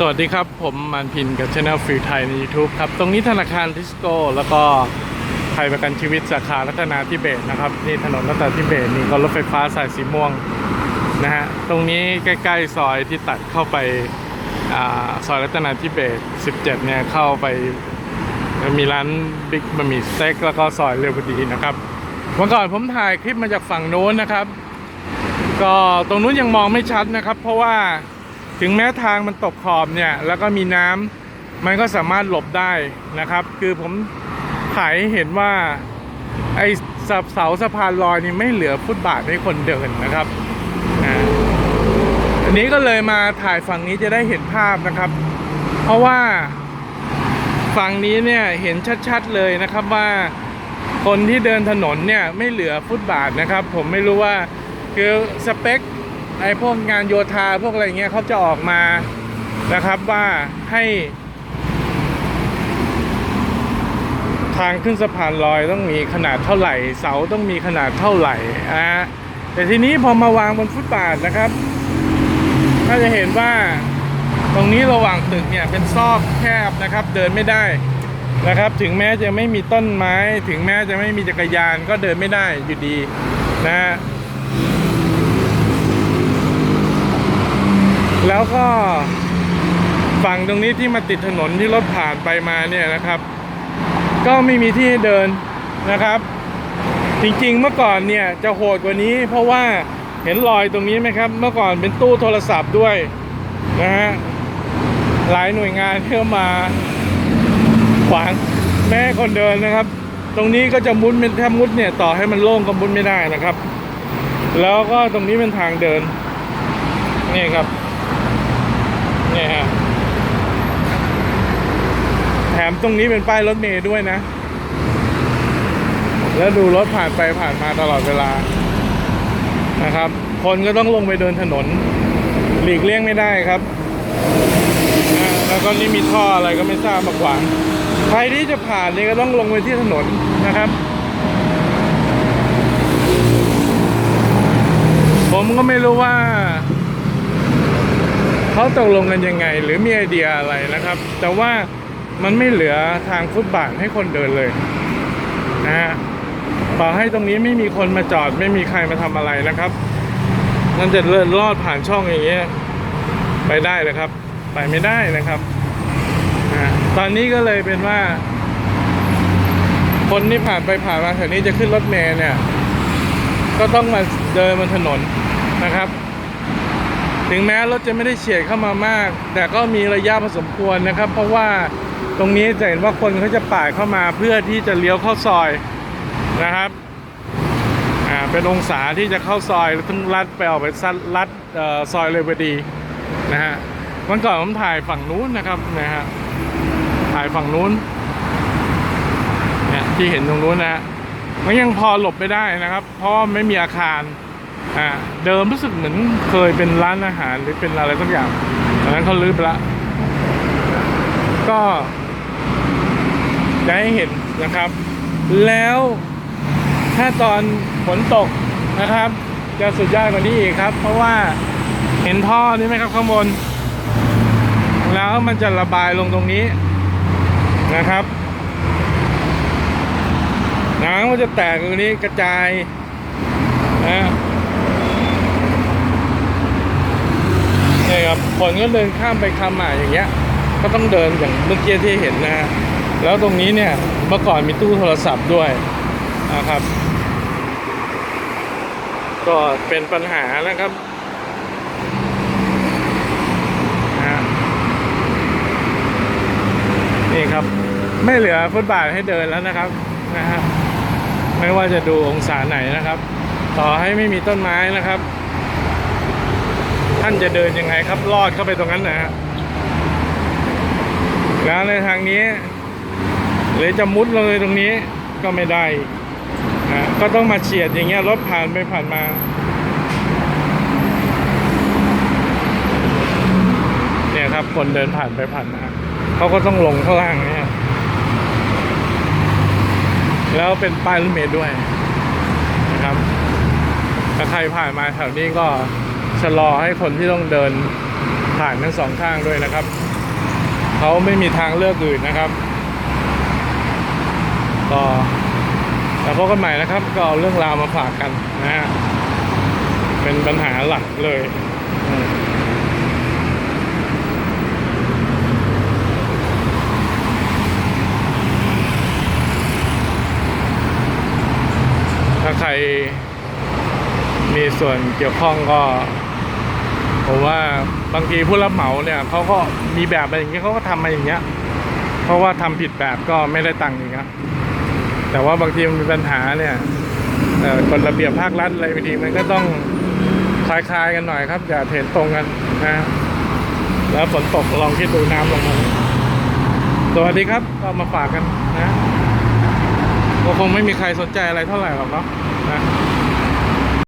สวัสดีครับ ผมมันพินกับช anel ฟิวไทยใน YouTube ครับ ตรงนี้ธนาคารทิสโก้ แล้วก็ไทยประกันชีวิตสาขารัตนาธิเบศรนะครับ นี่ถนนรัตนาธิเบศรนี่ก็รถไฟฟ้าสายสีม่วงนะฮะ ตรงนี้ใกล้ ๆ ซอยที่ตัดเข้าไปอาซอยรัตนาธิเบศร17 เนี่ย เข้าไป มีร้านบิ๊กบะหมี่สเต็กแล้วก็ซอยเรวดีนะครับเมื่อก่อนผมถ่ายคลิปมาจากฝั่งโน้นนะครับ ก็ตรงนู้นยังมองไม่ชัดนะครับ เพราะว่า ถึงแม้ทางมันตกขอบเนี่ยแล้วก็มีน้ำมันก็สามารถหลบได้นะครับ คือผมถ่ายเห็นว่าไอ้เสาสะพานลอยนี่ไม่เหลือฟุตบาทให้คนเดินนะครับอันนี้ก็เลยมาถ่ายฝั่งนี้จะได้เห็นภาพนะครับ เพราะว่าฝั่งนี้เนี่ยเห็นชัดๆเลยนะครับว่าคนที่เดินถนนเนี่ยไม่เหลือฟุตบาทนะครับ ผมไม่รู้ว่าคือสเปค ไอ้พวกงานโยธาพวกอะไรเงี้ยเขาจะออกมานะครับว่าให้ทางขึ้นสะพานลอยต้องมีขนาดเท่าไหร่ เสาต้องมีขนาดเท่าไหร่อะแต่ทีนี้พอมาวางบนฟุตบาทนะครับก็จะเห็นว่าตรงนี้ระหว่างตึกเนี่ยเป็นซอกแคบนะครับ เดินไม่ได้นะครับ ถึงแม้จะไม่มีต้นไม้ ถึงแม้จะไม่มีจักรยานก็เดินไม่ได้อยู่ดีนะฮะ แล้วก็ฝั่งตรงนี้ที่มาติดถนนที่รถผ่านไปมาเนี่ยนะครับ ก็ไม่มีที่เดินนะครับ จริงๆเมื่อก่อนเนี่ยจะโหดกว่านี้ เพราะว่าเห็นรอยตรงนี้ไหมครับ เมื่อก่อนเป็นตู้โทรศัพท์ด้วยนะฮะหลายหน่วยงานที่เข้ามาขวางแม่คนเดินนะครับ ตรงนี้ก็จะมุดเป็นถ้ามุดเนี่ยต่อให้มันโล่งก็มุดไม่ได้นะครับ แล้วก็ตรงนี้เป็นทางเดินนี่ครับ นี่ฮะแถมตรงนี้เป็นป้ายรถเมล์ด้วยนะ แล้วดูรถผ่านไปผ่านมาตลอดเวลานะครับ คนก็ต้องลงไปเดินถนน หลีกเลี่ยงไม่ได้ครับนะแล้วก็นี่มีท่ออะไรก็ไม่ทราบมาขวางใครที่จะผ่านนี่ก็ต้องลงไปที่ถนนนะครับผมก็ไม่รู้ว่า เขาตกลงกันยังไง หรือมีไอเดียอะไรนะครับ แต่ว่ามันไม่เหลือทางฟุตบาทให้คนเดินเลยนะฮะต่อให้ตรงนี้ไม่มีคนมาจอดไม่มีใครมาทำอะไรนะครับนั่นจะเลื่อนลอดผ่านช่องอย่างเงี้ยไปได้เลยครับ ไปไม่ได้นะครับตอนนี้ก็เลยเป็นว่า คนที่ผ่านไปผ่านมาแถวนี้จะขึ้นรถเมล์เนี่ย ก็ต้องมาเดินบนถนนนะครับ ถึงแม้รถจะไม่ได้เฉียดเข้ามามาก แต่ก็มีระยะพอสมควรนะครับ เพราะว่าตรงนี้จะเห็นว่าคนเขาจะป่าดเข้ามาเพื่อที่จะเลี้ยวเข้าซอยนะครับอ่าเป็นองศาที่จะเข้าซอยแล้วต้องลัดไปออกไปซัดลัดอ่อซอยเลยพอดีนะฮะวันก่อนผมถ่ายฝั่งนู้นนะครับนะฮะถ่ายฝั่งนู้นเนี่ยที่เห็นตรงนู้นนะฮะมันยังพอหลบไม่ได้นะครับ เพราะไม่มีอาคาร อ่าเดิมรู้สึกเหมือนเคยเป็นร้านอาหารหรือเป็นอะไรสักอย่างตอนนั้นเขาลื้อไปละ ก็จะให้เห็นนะครับ แล้วถ้าตอนฝนตกนะครับ จะสุดยอดกว่านี้อีกครับ เพราะว่าเห็นท่อนี่ไหมครับข้างบน แล้วมันจะระบายลงตรงนี้นะครับน้ำมันจะแตกตรงนี้กระจายนะ นี่ครับคนก็เดินข้ามไปข้ามมาอย่างเงี้ย ก็ต้องเดินอย่างเมื่อกี้ที่เห็นนะฮะแล้วตรงนี้เนี่ยเมื่อก่อนมีตู้โทรศัพท์ด้วยนะครับ ก็เป็นปัญหานะครับนี่ครับ ไม่เหลือฟุตบาทให้เดินแล้วนะครับนะฮะไม่ว่าจะดูองศาไหนนะครับ ต่อให้ไม่มีต้นไม้นะครับ ท่านจะเดินยังไงครับลอดเข้าไปตรงนั้นนะฮะแล้วในทางนี้หรือจะมุดลงเลยตรงนี้ก็ไม่ได้นะก็ต้องมาเฉียดอย่างเงี้ยรถผ่านไปผ่านมา เนี่ยครับคนเดินผ่านไปผ่านมาเขาก็ต้องลงข้างล่างเนี่ยแล้วเป็นป้ายรถเมล์ด้วยนะครับถ้าใครผ่านมาแถวนี้ก็ ชะลอให้คนที่ต้องเดินผ่านทั้งสองข้างด้วยนะครับ เขาไม่มีทางเลือกอื่นนะครับ ก็แล้วพบกันใหม่นะครับ ก็เอาเรื่องราวมาฝากกันนะฮะเป็นปัญหาหลักเลยถ้าใครมีส่วนเกี่ยวข้องก็ ผมว่าบางทีผู้รับเหมาเนี่ยเขาก็มีแบบอะไรอย่างเงี้ยเขาก็ทำมาอย่างเงี้ย เพราะว่าทำผิดแบบก็ไม่ได้ตังค์อีกครับแต่ว่าบางทีมันมีปัญหาเนี่ยกฎระเบียบภาครัฐอะไรบางทีมันก็ต้องคลายๆกันหน่อยครับ อย่าเห็นตรงกันนะแล้วฝนตกลองคิดดูน้ำลงมาสวัสดีครับก็มาฝากกันนะก็คงไม่มีใครสนใจอะไรเท่าไหร่หรอกเนาะนะ